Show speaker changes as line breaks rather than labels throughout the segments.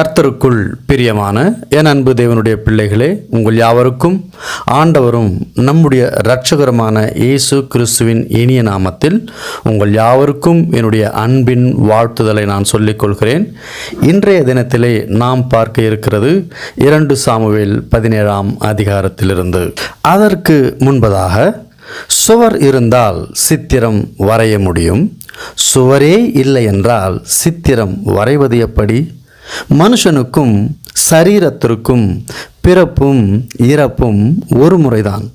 கர்த்தருக்குள் பிரியமான என் அன்பு தேவனுடைய பிள்ளைகளே உங்கள் யாவருக்கும் ஆண்டவரும் நம்முடைய இரட்சகருமான இயேசு கிறிஸ்துவின் இனிய நாமத்தில் உங்கள் யாவருக்கும் என்னுடைய அன்பின் வாழ்த்துதலை நான் சொல்லிக் கொள்கிறேன் இன்றைய தினத்திலே நாம் பார்க்க இருக்கிறது இரண்டு சாமுவேல் பதினேழாம் அதிகாரத்திலிருந்து. அதற்கு முன்பதாக சுவர் இருந்தால் சித்திரம் வரைய முடியும். சுவரே இல்லை என்றால் சித்திரம் வரைவது எப்படி? மனுஷனுக்கும் சரீரத்திற்கும் பிறப்பும் இறப்பும் ஒரு முறைதான்.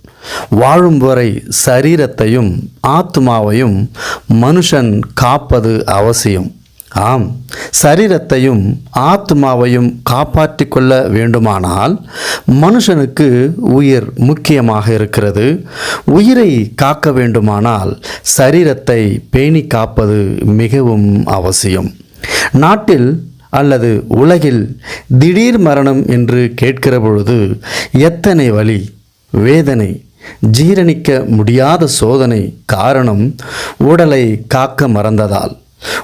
வாழும் வரை சரீரத்தையும் ஆத்மாவையும் மனுஷன் காப்பது அவசியம். ஆம் சரீரத்தையும் ஆத்மாவையும் காப்பாற்றிக் கொள்ள வேண்டுமானால் மனுஷனுக்கு உயிர் முக்கியமாக இருக்கிறது. உயிரை காக்க வேண்டுமானால் சரீரத்தை பேணி காப்பது மிகவும் அவசியம். நாட்டில் அல்லது உலகில் திடீர் மரணம் என்று கேட்கிற பொழுது எத்தனை வழி வேதனை ஜீரணிக்க முடியாத சோதனை காரணம் உடலை காக்க மறந்ததால்.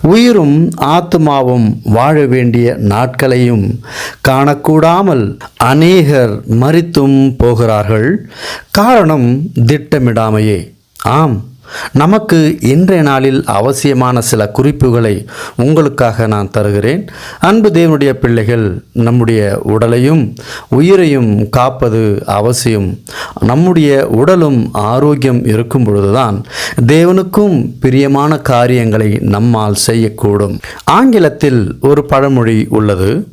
உயிரும் ஆத்மாவும் வாழ வேண்டிய நாட்களையும் காணக்கூடாமல் அநேகர் மறித்தும் போகிறார்கள். காரணம் திட்டமிடாமையே. ஆம் நமக்கு இன்றைய நாளில் அவசியமான சில குறிப்புகளை உங்களுக்காக நான் தருகிறேன். அன்பு தேவனுடைய பிள்ளைகள் நம்முடைய உடலையும் உயிரையும் காப்பது அவசியம். நம்முடைய உடலும் ஆரோக்கியம் இருக்கும் பொழுதுதான் தேவனுக்கும் பிரியமான காரியங்களை நம்மால் செய்யக்கூடும். ஆங்கிலத்தில் ஒரு பழமொழி உள்ளது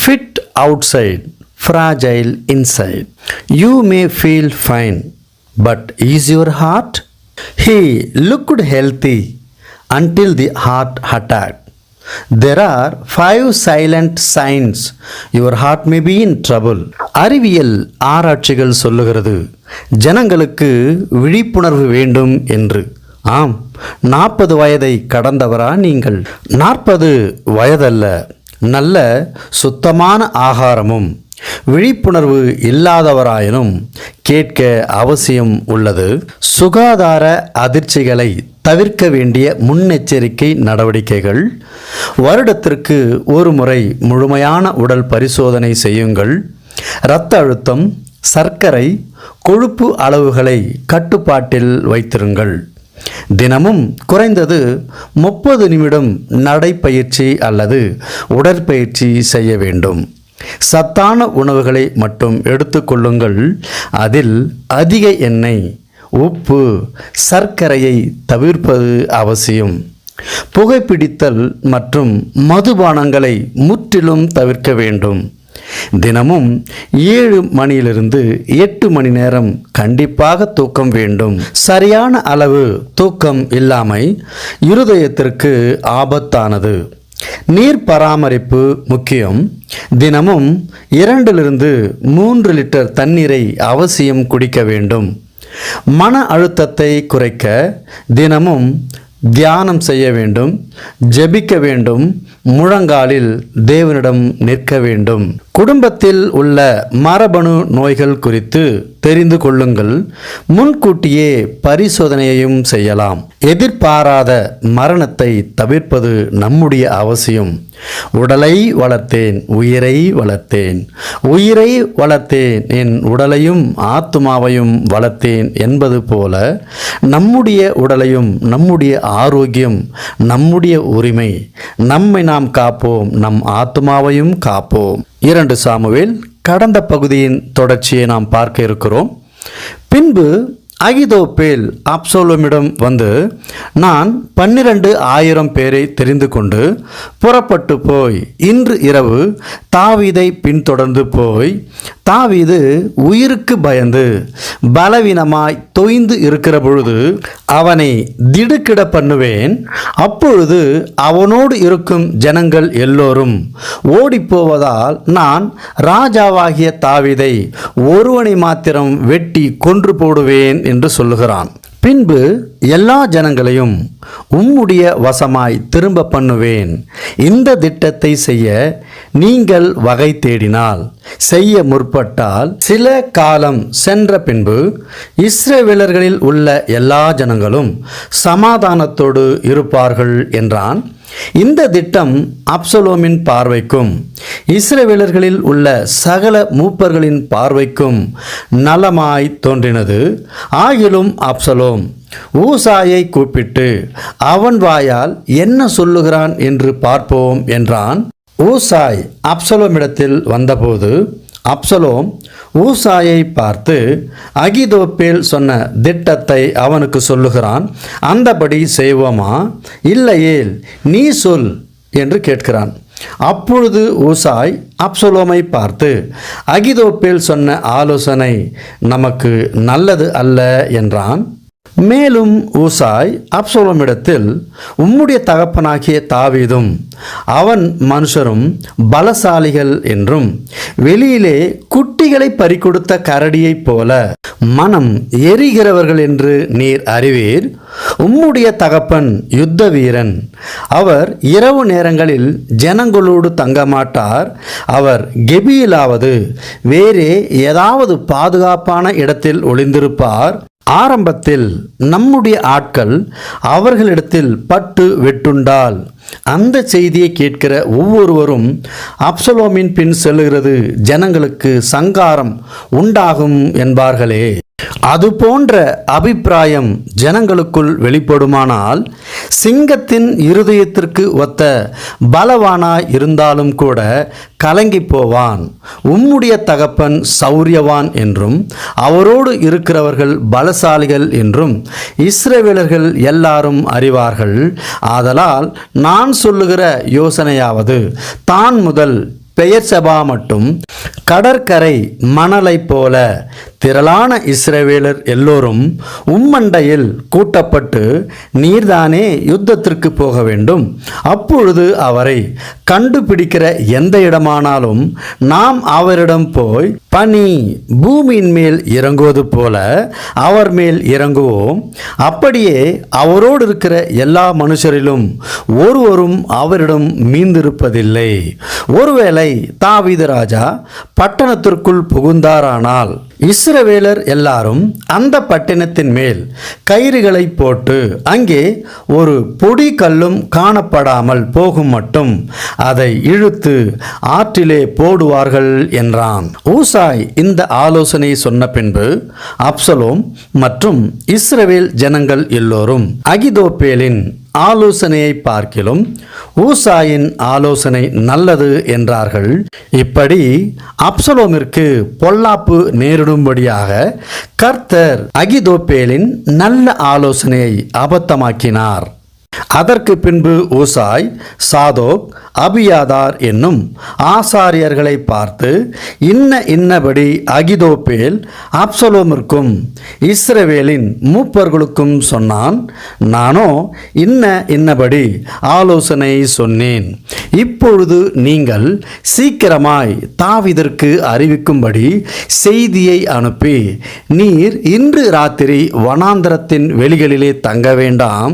fit outside fragile inside you may feel fine but is your heart He looked healthy until the heart attack. There are five silent signs your heart may be in trouble. அறிவியல் ஆராய்ச்சிகள் சொல்லுகிறது ஜனங்களுக்கு விழிப்புணர்வு வேண்டும் என்று ஆம் நாற்பது வயதை கடந்தவரா நீங்கள் நாற்பது வயதல்ல நல்ல சுத்தமான ஆகாரமும் விழிப்புணர்வு இல்லாதவராயினும் கேட்க அவசியம் உள்ளது. சுகாதார அதிர்ச்சிகளை தவிர்க்க வேண்டிய முன்னெச்சரிக்கை நடவடிக்கைகள். வருடத்திற்கு ஒரு முறை முழுமையான உடல் பரிசோதனை செய்யுங்கள். இரத்த அழுத்தம் சர்க்கரை கொழுப்பு அளவுகளை கட்டுப்பாட்டில் வைத்திருங்கள். தினமும் குறைந்தது முப்பது நிமிடம் நடைப்பயிற்சி அல்லது உடற்பயிற்சி செய்ய வேண்டும். சத்தான உணவுகளை மட்டும் எடுத்துக்கொள்ளுங்கள். அதில் அதிக எண்ணெய் உப்பு சர்க்கரையை தவிர்ப்பது அவசியம். புகைப்பிடித்தல் மற்றும் மதுபானங்களை முற்றிலும் தவிர்க்க வேண்டும். தினமும் ஏழு மணியிலிருந்து எட்டு மணி நேரம் கண்டிப்பாக தூக்கம் வேண்டும். சரியான அளவு தூக்கம் இல்லாமை இருதயத்திற்கு ஆபத்தானது. நீர் பராமரிப்பு முக்கியம். தினமும் இரண்டிலிருந்து மூன்று லிட்டர் தண்ணீரை அவசியம் குடிக்க வேண்டும். மன அழுத்தத்தை குறைக்க தினமும் தியானம் செய்ய வேண்டும். ஜெபிக்க வேண்டும். முழங்காலில் தேவனிடம் நிற்க வேண்டும். குடும்பத்தில் உள்ள மரபணு நோய்கள் குறித்து தெரிந்து கொள்ளுங்கள். முன்கூட்டியே பரிசோதனையையும் செய்யலாம். எதிர்பாராத மரணத்தை தவிர்ப்பது நம்முடைய அவசியம். உடலை வளர்த்தேன் உயிரை வளர்த்தேன். உயிரை வளர்த்தேன் என் உடலையும் ஆத்மாவையும் வளர்த்தேன் என்பது போல நம்முடைய உடலையும் நம்முடைய ஆரோக்கியம் நம்முடைய உரிமை நம்மை நாம் காப்போம் நம் ஆத்மாவையும் காப்போம். இரண்டு சாமுவேல் கடந்த பகுதியின் தொடர்ச்சியை நாம் பார்க்க இருக்கிறோம். பின்பு அகிதோப்பேல் அப்சோலோமிடம் வந்து நான் பன்னிரண்டு ஆயிரம் பேரை தெரிந்து கொண்டு புறப்பட்டு போய் இன்று இரவு தாவீதை பின்தொடர்ந்து போய் தாவீது உயிருக்கு பயந்து பலவீனமாய் தொய்ந்து இருக்கிற பொழுது அவனை திடுக்கிட பண்ணுவேன். அப்பொழுது அவனோடு இருக்கும் ஜனங்கள் எல்லோரும் ஓடிப்போவதால் நான் ராஜாவாகிய தாவீதை ஒருவனை மாத்திரம் வெட்டி கொன்று போடுவேன் என்று சொல்லுகிறான். பின்பு எல்லா ஜனங்களையும் உம்முடைய வசமாய் திரும்ப பண்ணுவேன். இந்த திட்டத்தை செய்ய நீங்கள் வகை தேடினால் செய்ய முற்பட்டால் சில காலம் சென்ற பின்பு இஸ்ரேவேலர்களில் உள்ள எல்லா ஜனங்களும் சமாதானத்தோடு இருப்பார்கள் என்றான். இந்த திட்டம் அப்சலோமின் பார்வைக்கும் இஸ்ரேவேலர்களில் உள்ள சகல மூப்பர்களின் பார்வைக்கும் நலமாய் தோன்றினது. ஆகிலும் அப்சலோம் ஊசாயை கூப்பிட்டு அவன் வாயால் என்ன சொல்லுகிறான் என்று பார்ப்போம் என்றான். ஊசாய் அப்சலோமிடத்தில் வந்தபோது அப்சலோம் ஊசாயை பார்த்து அகிதோப்பில் சொன்ன திட்டத்தை அவனுக்கு சொல்லுகிறான். அந்தபடி செய்வோமா? இல்லையேல் நீ சொல் என்று கேட்கிறான். அப்பொழுது ஊசாய் அப்சலோமை பார்த்து அகிதோப்பில் சொன்ன ஆலோசனை நமக்கு நல்லது அல்ல என்றான். மேலும் ஊசாய் இடத்தில் உம்முடைய தகப்பனாகிய தாவீதும் அவன் மனுஷரும் பலசாலிகள் என்றும் வெளியிலே குட்டிகளை பறிகொடுத்த கரடியைப் போல மனம் எரிகிறவர்கள் என்று நீர் அறிவீர். உம்முடைய தகப்பன் யுத்த வீரன் அவர் இரவு நேரங்களில் ஜனங்களோடு தங்கமாட்டார். அவர் கெபியிலாவது வேறே ஏதாவது பாதுகாப்பான இடத்தில் ஒளிந்திருப்பார். ஆரம்பத்தில் நம்முடைய ஆட்கள் அவர்களிடத்தில் பட்டு வெட்டுண்டால் அந்த செய்தியை கேட்கிற ஒவ்வொருவரும் அப்சலோமின் பின் செல்லுகிறது ஜனங்களுக்கு சங்காரம் உண்டாகும் என்பார்களே. அது போன்ற அபிப்பிராயம் ஜனங்களுக்குள் வெளிப்படுமானால் சிங்கத்தின் இருதயத்திற்கு ஒத்த பலவானாய் இருந்தாலும் கூட கலங்கி போவான். உம்முடைய தகப்பன் சௌரியவான் என்றும் அவரோடு இருக்கிறவர்கள் பலசாலிகள் என்றும் இஸ்ரவேலர்கள் எல்லாரும் அறிவார்கள். ஆதலால் நான் சொல்லுகிற யோசனையாவது தான் முதல் பெயர் சபா மட்டும் கடற்கரை மணலைப் போல திரளான இஸ்ரவேலர் எல்லோரும் உம்மண்டையில் கூட்டப்பட்டு நீர்தானே யுத்தத்திற்கு போக வேண்டும். அப்பொழுது அவரை கண்டுபிடிக்கிற எந்த இடமானாலும் நாம் அவரிடம் போய் பனி பூமியின் மேல் இறங்குவது போல அவர் மேல் இறங்குவோம். அப்படியே அவரோடு இருக்கிற எல்லா மனுஷரிலும் ஒருவரும் அவரிடம் மீந்திருப்பதில்லை. ஒருவேளை தாவீது ராஜா பட்டணத்திற்குள் புகுந்தாரானால் இஸ்ரவேலர் எல்லாரும் அந்த பட்டினத்தின் மேல் கயிறுகளை போட்டு அங்கே ஒரு பொடி கல்லும் காணப்படாமல் போகும் மட்டும் அதை இழுத்து ஆற்றிலே போடுவார்கள் என்றான். ஊசாய் இந்த ஆலோசனை சொன்ன பின்பு அப்சலோம் மற்றும் இஸ்ரவேல் ஜனங்கள் எல்லோரும் அகிதோப்பேலின் ஆலோசனையை பார்க்கிலும் ஊசாயின் ஆலோசனை நல்லது என்றார்கள். இப்படி அப்சலோமிற்கு பொல்லாப்பு நேரிடும்படியாக கர்த்தர் அகிதோப்பேலின் நல்ல ஆலோசனையை அபத்தமாக்கினார். அதற்கு பின்பு ஊசாய் சாதோக் அபியாதார் என்னும் ஆசாரியர்களை பார்த்து இன்ன இன்னபடி அகிதோப்பேல் அப்சலோமிற்கும் இஸ்ரவேலின் மூப்பர்களுக்கும் சொன்னான் நானோ இன்ன இன்னபடி ஆலோசனை சொன்னேன். இப்பொழுது நீங்கள் சீக்கிரமாய் தாவிதற்கு அறிவிக்கும்படி செய்தியை அனுப்பி நீர் இன்று ராத்திரி வனாந்தரத்தின் வெளிகளிலே தங்க வேண்டாம்.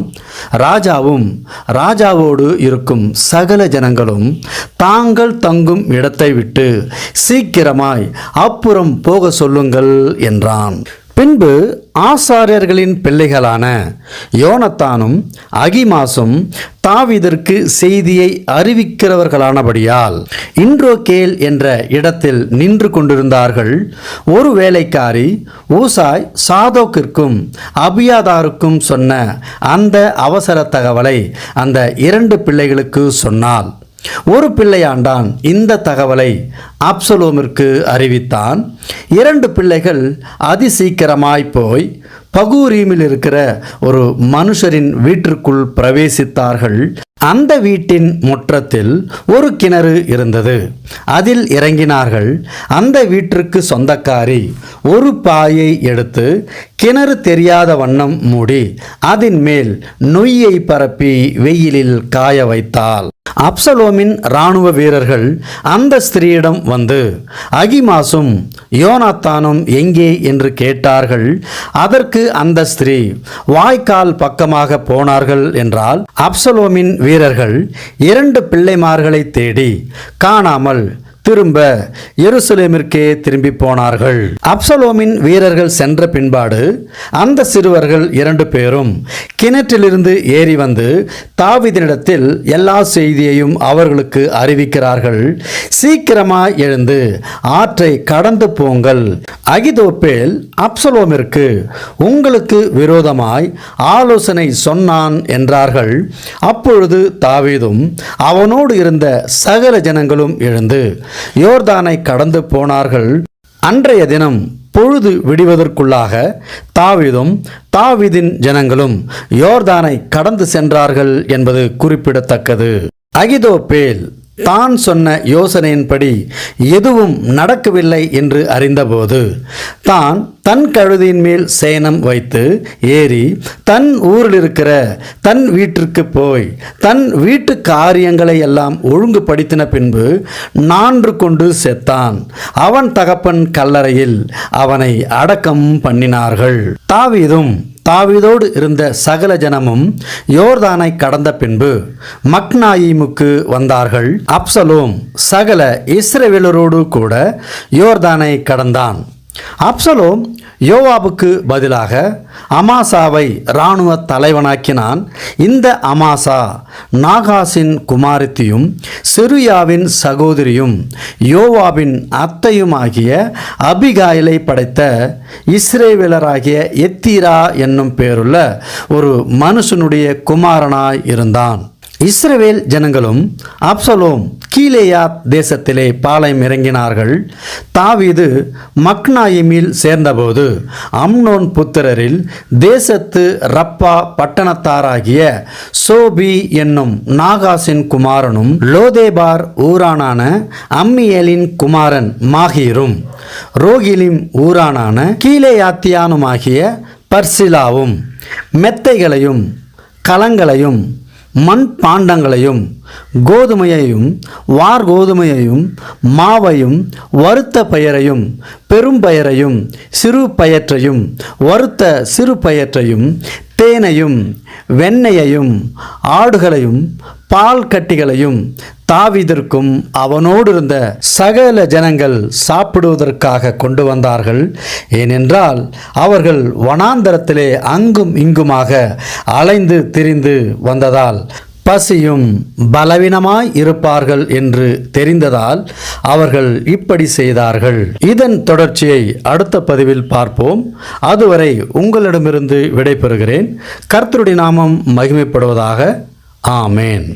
ராஜ ராஜாவும் ராஜாவோடு இருக்கும் சகல ஜனங்களும் தாங்கள் தங்கும் இடத்தை விட்டு சீக்கிரமாய் அப்புறம் போக சொல்லுங்கள் என்றான். பின்பு ஆசாரியர்களின் பிள்ளைகளான யோனத்தானும் அகிமாசும் தாவிதற்கு செய்தியை அறிவிக்கிறவர்களானபடியால் இன்ட்ரோகேல் என்ற இடத்தில் நின்று கொண்டிருந்தார்கள். ஒரு வேலைக்காரி ஊசாய் சாதோக்கிற்கும் அபியாதாருக்கும் சொன்ன அந்த அவசர தகவலை அந்த இரண்டு பிள்ளைகளுக்கு சொன்னாள். ஒரு பிள்ளையாண்டான் இந்த தகவலை அப்சலோமிற்கு அறிவித்தான். இரண்டு பிள்ளைகள் அதிசீக்கிரமாய் போய் பகூரீமில் இருக்கிற ஒரு மனுஷரின் வீட்டிற்குள் பிரவேசித்தார்கள். அந்த வீட்டின் முற்றத்தில் ஒரு கிணறு இருந்தது. அதில் இறங்கினார்கள். அந்த வீட்டிற்கு சொந்தக்காரி ஒரு பாயை எடுத்து கிணறு தெரியாத வண்ணம் மூடி அதன் மேல் நொய்யை பரப்பி வெயிலில் காய வைத்தாள். அப்சலோமின் இராணுவ வீரர்கள் அந்த ஸ்திரீயிடம் வந்து அகிமாசும் யோனாத்தானும் எங்கே? என்று கேட்டார்கள். அதற்கு அந்த ஸ்திரீ வாய்க்கால் பக்கமாக போனார்கள் என்றால் அப்சலோமின் வீரர்கள் இரண்டு பிள்ளைமார்களை தேடி காணாமல் திரும்ப எருசலேமிற்கே திரும்பி போனார்கள். அப்சலோமின் வீரர்கள் சென்ற பின்பாடு அந்த சிறுவர்கள் இரண்டு பேரும் கிணற்றிலிருந்து ஏறி வந்து தாவிதனிடத்தில் எல்லா செய்தியையும் அவர்களுக்கு அறிவிக்கிறார்கள். சீக்கிரமாய் எழுந்து ஆற்றை கடந்து போங்கள். அகிதோப்பேல் அப்சலோமிற்கு உங்களுக்கு விரோதமாய் ஆலோசனை சொன்னான் என்றார்கள். அப்பொழுது தாவீதும் அவனோடு இருந்த சகல ஜனங்களும் எழுந்து யோர்தானை கடந்து போனார்கள். அன்றைய தினம் பொழுது விடுவதற்குள்ளாக தாவீதும் தாவீதின் ஜனங்களும் யோர்தானை கடந்து சென்றார்கள் என்பது குறிப்பிடத்தக்கது. அகிதோப்பேல் தான் சொன்ன யோசனையின்படி எதுவும் நடக்கவில்லை என்று அறிந்தபோது தான் தன் கழுதியின் மேல் சேனம் வைத்து ஏறி தன் ஊரில் இருக்கிற தன் வீட்டிற்கு போய் தன் வீட்டு காரியங்களை எல்லாம் ஒழுங்குபடுத்தின பின்பு நான்று கொண்டு செத்தான். அவன் தகப்பன் கல்லறையில் அவனை அடக்கம் பண்ணினார்கள். தாவீதும் தாவிதோடு இருந்த சகல ஜனமும் யோர்தானை கடந்த பின்பு மக்னாயிமுக்கு வந்தார்கள். அப்சலோம் சகல இஸ்ரவேலரோடு கூட யோர்தானை கடந்தான். அப்சலோம் யோவாபுக்கு பதிலாக அமாசாவை இராணுவ தலைவனாக்கினான். இந்த அமாசா நாகாசின் குமாரத்தியும் செருயாவின் சகோதரியும் யோவாபின் அத்தையுமாகிய அபிகாயிலை படைத்த இஸ்ரேவேலராகிய எத்தீரா என்னும் பேருள்ள ஒரு மனுஷனுடைய குமாரனாய் இருந்தான். இஸ்ரவேல் ஜனங்களும் அப்சலோம் கீலேயாத் தேசத்திலே பாளையம் இறங்கினார்கள். தாவீது மக்னாயிமில் சேர்ந்தபோது அம்னோன் புத்திரரில் தேசத்து ரப்பா பட்டணத்தாராகிய சோபி என்னும் நாகாசின் குமாரனும் லோதேபார் ஊரானான அம்மியலின் குமாரன் மாஹீரும் ரோகிலிம் ஊரானான கீலேயாத்தியானுமாகிய பர்சிலாவும் மெத்தைகளையும் கலங்களையும் மண் பாண்டங்களையும் கோதுமையையும் வார் கோதுமையையும் மாவையும் வறுத்த பயரையும் பெரும் பயரையும் சிறு பயற்றையும் வறுத்த சிறு பயற்றையும் தேனையும் வெண்ணெயையும் ஆடுகளையும் பால் கட்டிகளையும் தாவிதற்கும் அவனோடு இருந்த சகல ஜனங்கள் சாப்பிடுவதற்காக கொண்டு வந்தார்கள். ஏனென்றால் அவர்கள் வனாந்தரத்திலே அங்கும் இங்குமாக அலைந்து திரிந்து வந்ததால் பசியும் பலவீனமாய் இருப்பார்கள் என்று தெரிந்ததால் அவர்கள் இப்படி செய்தார்கள். இதன் தொடர்ச்சியை அடுத்த பதிவில் பார்ப்போம். அதுவரை உங்களிடமிருந்து விடைபெறுகிறேன். கர்த்தருடைய நாமம் மகிமைப்படுவதாக. ஆமேன்.